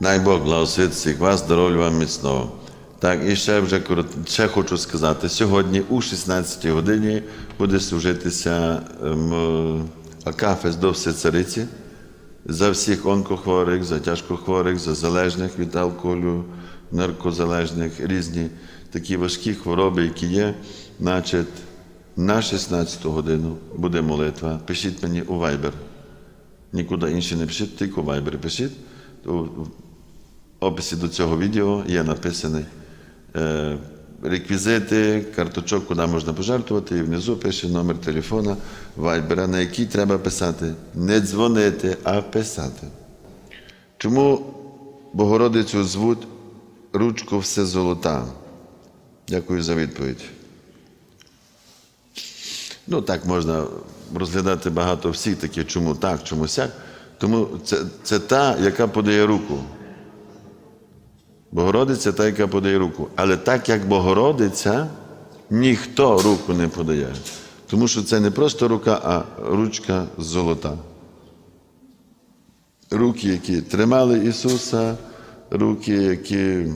Дай Бог благословить всіх вас, здоров'я вам міцного. Так, і ще вже ще хочу сказати: сьогодні у 16 годині буде служитися ем, Акафес до Всецариці за всіх онкохворих, за тяжкохворих, за залежних від алкоголю, наркозалежних, різні такі важкі хвороби, які є. Значить, на 16 годину буде молитва. Пишіть мені у Viber. Нікуди інше не пишіть, тільки у Viber пишіть. Описі до цього відео є написаний е, реквізити, карточок, куди можна пожертвувати, і внизу пише номер телефона Viber, на який треба писати. Не дзвонити, а писати. Чому Богородицю звуть ручку все золота? Дякую за відповідь. Ну, так можна розглядати багато всіх таких, чому так, чому сяк. Тому це, це та, яка подає руку. Богородиця та, яка подає руку. Але так як Богородиця, ніхто руку не подає. Тому що це не просто рука, а ручка золота. Руки, які тримали Ісуса, руки, які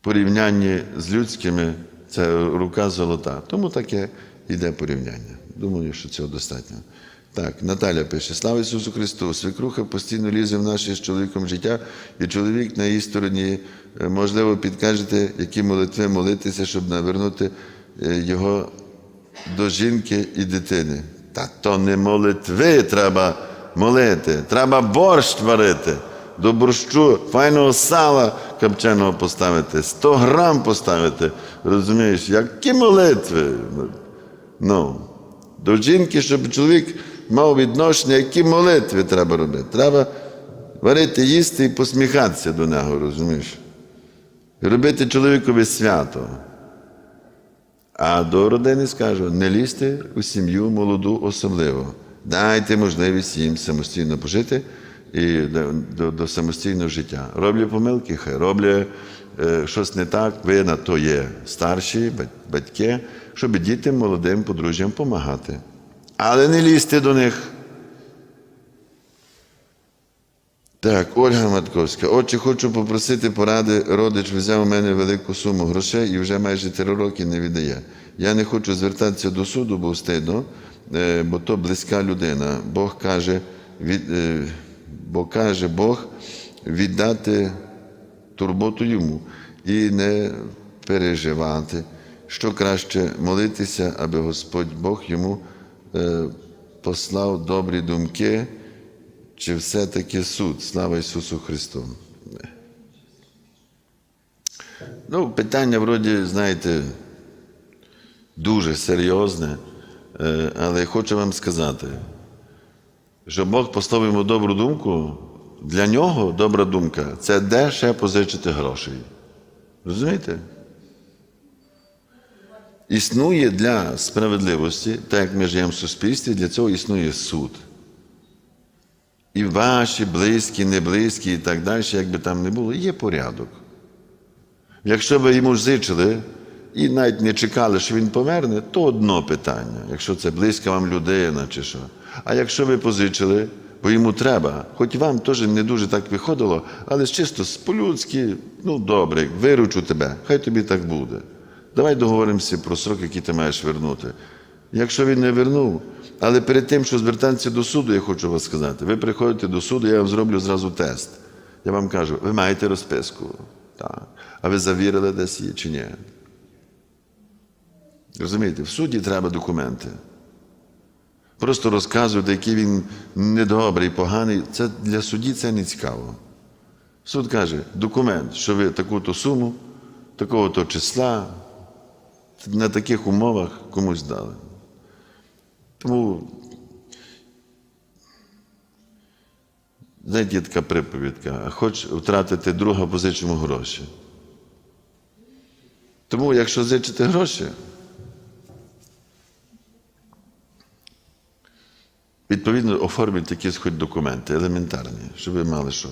порівнянні з людськими, це рука золота. Тому таке йде порівняння. Думаю, що цього достатньо. Так, Наталя пише: Слава Ісусу Христу! Свекруха постійно лізе в наше з чоловіком життя, і чоловік на її стороні. Е, Можливо, підкажете, які молитви молитися, щоб навернути е, його до жінки і дитини. Та то не молитви треба молити, треба борщ варити. До борщу файного сала копченого поставити, 100 грам поставити. Розумієш, які молитви? Ну, до жінки, щоб чоловік мав відношення, які молитви треба робити. Треба варити, їсти і посміхатися до нього, розумієш? І робити чоловікові свято. А до родини скажу, не лізьте у сім'ю молоду особливо. Дайте можливість їм самостійно пожити і до, до, до самостійного життя. Роблю помилки, хай роблю е, щось не так, ви на то є старші, батьки, щоб дітям молодим подружжям допомагати. Але не лізьте до них. Так, Ольга Матковська. Отче, хочу попросити поради. Родич взяв у мене велику суму грошей і вже майже три роки не віддає. Я не хочу звертатися до суду, бо стидно, е, бо то близька людина. Бог каже, від, е, бо каже Бог віддати турботу йому і не переживати, що краще молитися, аби Господь Бог йому послав добрі думки. Чи все-таки суд? Слава Ісусу Христу. Ну, питання, вроді, знаєте, дуже серйозне, е, але хочу вам сказати, що Бог послав йому добру думку, для нього добра думка це де ще позичити грошей. Розумієте? Існує для справедливості, так як ми живемо в суспільстві, для цього існує суд. І ваші близькі, не близькі і так далі, як би там не було, є порядок. Якщо ви йому зичили і навіть не чекали, що він померне, то одно питання, якщо це близька вам людина чи що. А якщо ви позичили, бо йому треба, хоч вам теж не дуже так виходило, але чисто по-людськи, ну добре, виручу тебе, хай тобі так буде. Давай договоримося про срок, який ти маєш вернути. Якщо він не вернув, але перед тим, що звертатися до суду, я хочу вас сказати, ви приходите до суду, я вам зроблю зразу тест. Я вам кажу, ви маєте розписку. Так. А ви завірили десь її чи ні? Розумієте, в суді треба документи. Просто розказувати, який він недобрий, поганий, це для судді це не цікаво. Суд каже, документ, що ви таку-то суму, такого-то числа, на таких умовах комусь дали. Тому, знаєте, така приповідка, а хоч втратити друга, позичимо гроші. Тому, якщо зичите гроші, відповідно оформіть якісь хоч документи, елементарні, щоб ви мали що.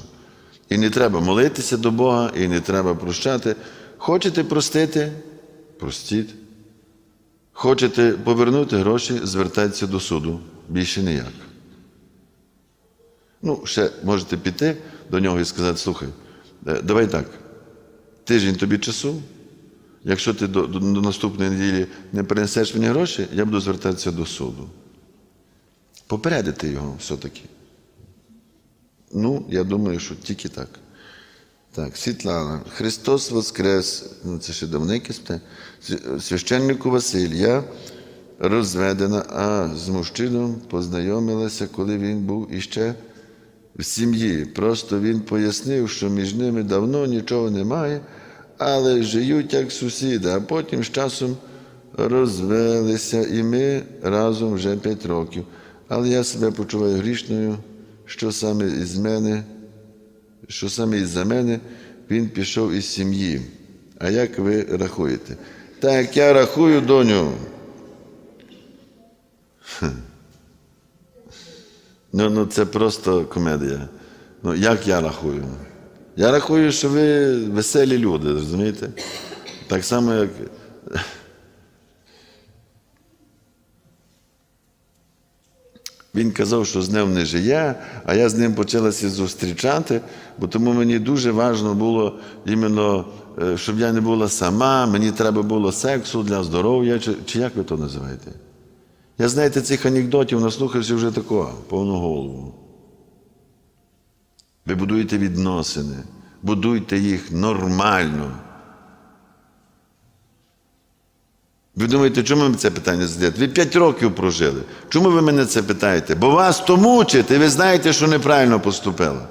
І не треба молитися до Бога, і не треба прощати. Хочете простити? Простіть. Хочете повернути гроші, звертайтеся до суду. Більше ніяк. Ну, ще можете піти до нього і сказати: слухай, е, давай так, тиждень тобі часу. Якщо ти до, до, до наступної неділі не принесеш мені гроші, я буду звертатися до суду. Попередити його все-таки. Ну, я думаю, що тільки так. Так, Світлана. Христос Воскрес, ну це ще спитання. Свя- Священнику Василь, я розведена, а з мужчином познайомилася, коли він був іще в сім'ї. Просто він пояснив, що між ними давно нічого немає, але живуть як сусіди, а потім з часом розвелися, і ми разом вже п'ять років. Але я себе почуваю грішною, що саме із мене що саме із-за мене він пішов із сім'ї. А як ви рахуєте? Так я рахую, доню. Ну, ну це просто комедія. Ну, як я рахую? Я рахую, що ви веселі люди, розумієте? Так само, як. Він казав, що з ним не жиє, а я з ним почалася зустрічати, бо тому мені дуже важливо було іменно, е, щоб я не була сама, мені треба було сексу для здоров'я, чи, чи як ви то називаєте? Я, знаєте, цих анекдотів наслухався вже такого, повну голову. Ви будуєте відносини, будуйте їх нормально. Ви думаєте, чому ви це питання задаєте? Ви п'ять років прожили. Чому ви мене це питаєте? Бо вас то мучить, і ви знаєте, що неправильно поступила.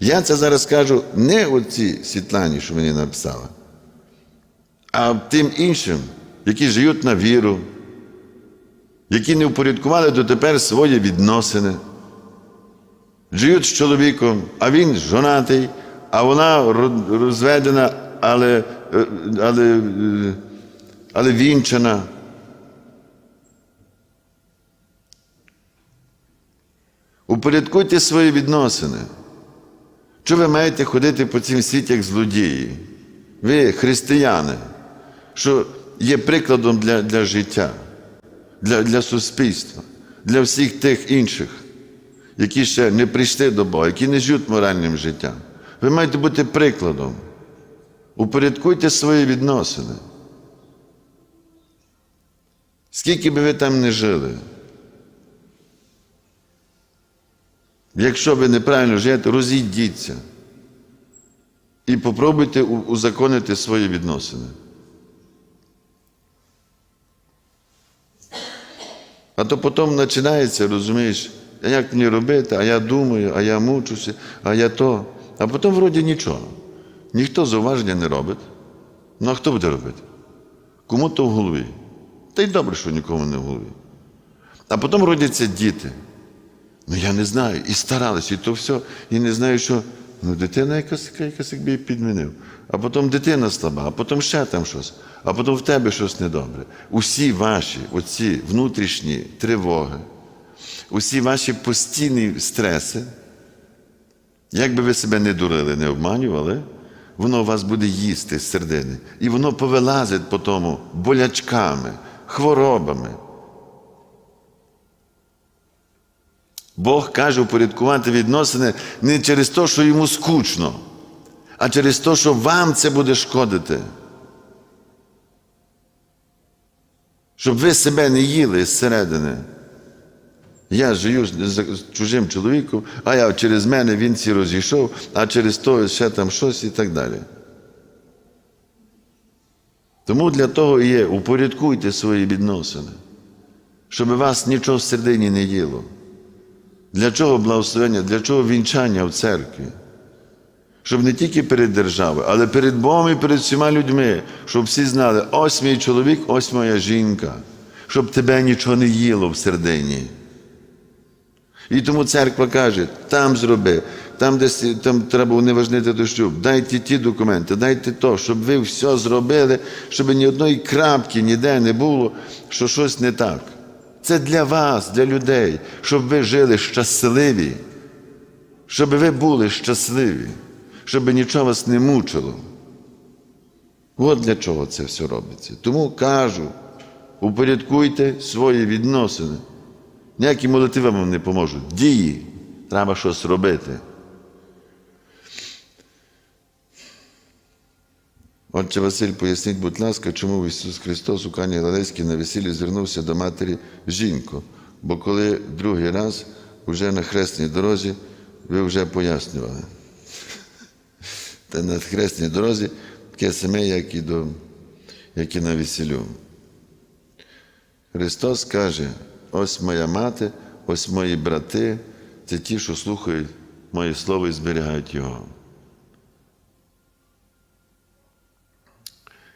Я це зараз кажу не оцій Світлані, що мені написала, а тим іншим, які живуть на віру, які не впорядкували дотепер свої відносини. Живуть з чоловіком, а він жонатий, а вона розведена, але, але, е, але вінчана. Упорядкуйте свої відносини. Що ви маєте ходити по цім світі, як злодії? Ви християни, що є прикладом для, для життя, для, для суспільства, для всіх тих інших, які ще не прийшли до Бога, які не живуть моральним життям. Ви маєте бути прикладом. Упорядкуйте свої відносини. Скільки би ви там не жили. Якщо ви неправильно живете, розійдіться і попробуйте узаконити свої відносини. А то потім починається, розумієш, як мені робити, а я думаю, а я мучуся, а я то. А потім вроді нічого. Ніхто зауваження не робить. Ну а хто буде робити? Кому то в голові? Та й добре, що нікому не в голові. А потім родяться діти. Ну я не знаю, і старалися, і то все, і не знаю, що. Ну, дитина якась, якась якби підмінив. А потім дитина слаба, а потім ще там щось, а потім в тебе щось недобре. Усі ваші оці внутрішні тривоги, усі ваші постійні стреси, як би ви себе не дурили, не обманювали, воно вас буде їсти з середини. І воно повилазить по тому болячками, хворобами. Бог каже упорядкувати відносини не через те, що йому скучно, а через те, що вам це буде шкодити. Щоб ви себе не їли зсередини. Я живу з чужим чоловіком, а я через мене він ці розійшов, а через то ще там щось і так далі. Тому для того і є, упорядкуйте свої відносини, щоб вас нічого всередині не їло. Для чого благословення, для чого вінчання в церкві? Щоб не тільки перед державою, але перед Богом і перед всіма людьми, щоб всі знали, ось мій чоловік, ось моя жінка, щоб тебе нічого не їло всередині. І тому церква каже, там зроби, там десь там треба уневажнити до шлюб, дайте ті документи, дайте то, щоб ви все зробили, щоб ні одної крапки ніде не було, що щось не так. Це для вас, для людей, щоб ви жили щасливі, щоб ви були щасливі, щоб нічого вас не мучило. От для чого це все робиться. Тому кажу, упорядкуйте свої відносини. Ніякі молитви вам не поможуть. Дії. Треба щось робити. Отче Василь, поясніть, будь ласка, чому Ісус Христос у Кані Галилейській на весіллі звернувся до матері жінку? Бо коли другий раз, уже на хресній дорозі, ви вже пояснювали. Та на хресній дорозі таке саме, як і, до, як і на весіллю. Христос каже: ось моя мати, ось мої брати, це ті, що слухають моє слово і зберігають його.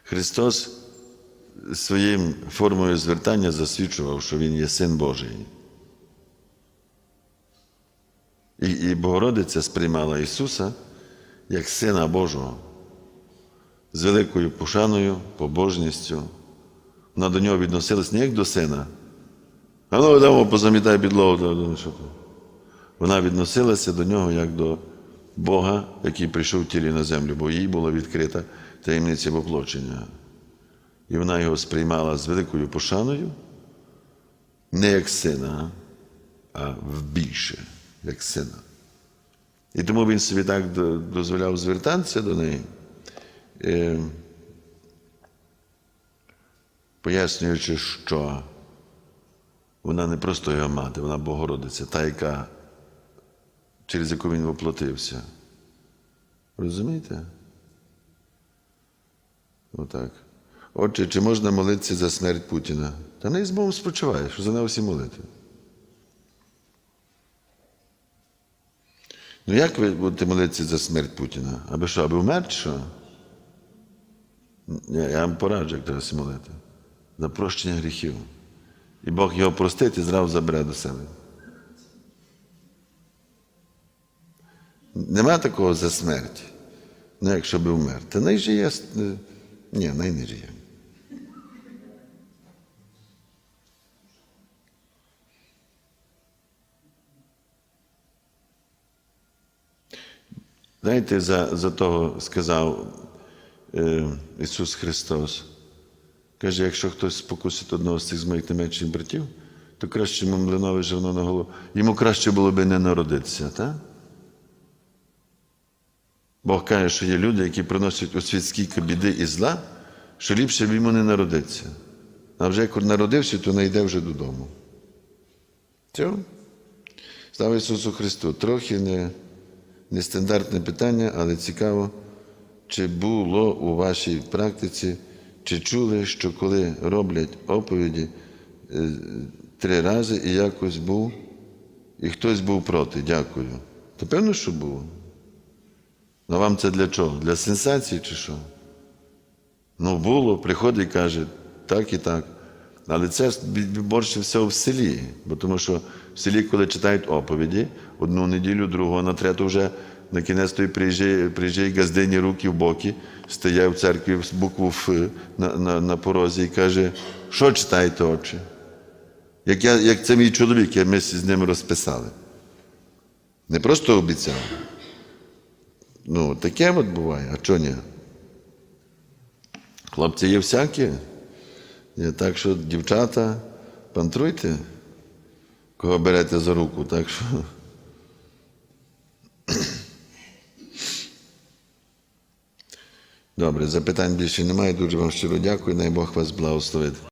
Христос своїм формою звертання засвідчував, що Він є Син Божий. І, і Богородиця сприймала Ісуса як Сина Божого з великою пошаною, побожністю. Вона до нього відносилась не як до сина. А ну, дамо, позамітай підлогу. Вона відносилася до нього як до Бога, який прийшов в тілі на землю, бо їй була відкрита таємниця воплочення. І вона його сприймала з великою пошаною, не як сина, а більше, як сина. І тому він собі так дозволяв звертатися до неї, е, пояснюючи, що вона не просто його мати, вона Богородиця, та, яка, через яку він воплотився. Розумієте? Отак. Отже, чи можна молитися за смерть Путіна? Та не з Богом спочиває, що за нього всі молити. Ну як ви будете молитися за смерть Путіна? Аби що, аби вмер чи що? Я вам пораджу, як треба молити. За прощення гріхів. І Бог його простить і зразу забере до себе. Нема такого за смерть. Ну, якщо би вмер. Та най же є. е, Ні, най не жиє. Знаєте, за, за того сказав е, Ісус Христос. Каже, якщо хтось спокусить одного з цих з моїх найменших братів, то краще йому млинове жерно на голову. Йому краще було би не народитися, так? Бог каже, що є люди, які приносять у світ скільки біди і зла, що ліпше б йому не народитися. А вже як народився, то не йде вже додому. Все. Слава Ісусу Христу. Трохи не, нестандартне питання, але цікаво, чи було у вашій практиці, чи чули, що коли роблять оповіді е, три рази і якось був, і хтось був проти. Дякую. То певно, що був. Ну вам це для чого? Для сенсації чи що? Ну, було, приходить і каже, так і так. Але це більше всього в селі, бо тому що в селі, коли читають оповіді, одну неділю, другу, на третю вже на кінець той приїжджає, приїжджає газдині руки в боки, стає в церкві з букву Ф на, на, на порозі і каже, що читаєте очі? Як, я, як це мій чоловік, я ми з ним розписали. Не просто обіцяв. Ну, таке от буває, а чого ні? Хлопці є всякі. Так що, дівчата, пантруйте, кого берете за руку, так що. Добре, запитань більше немає. Дуже вам щиро дякую. Най Бог вас благословить.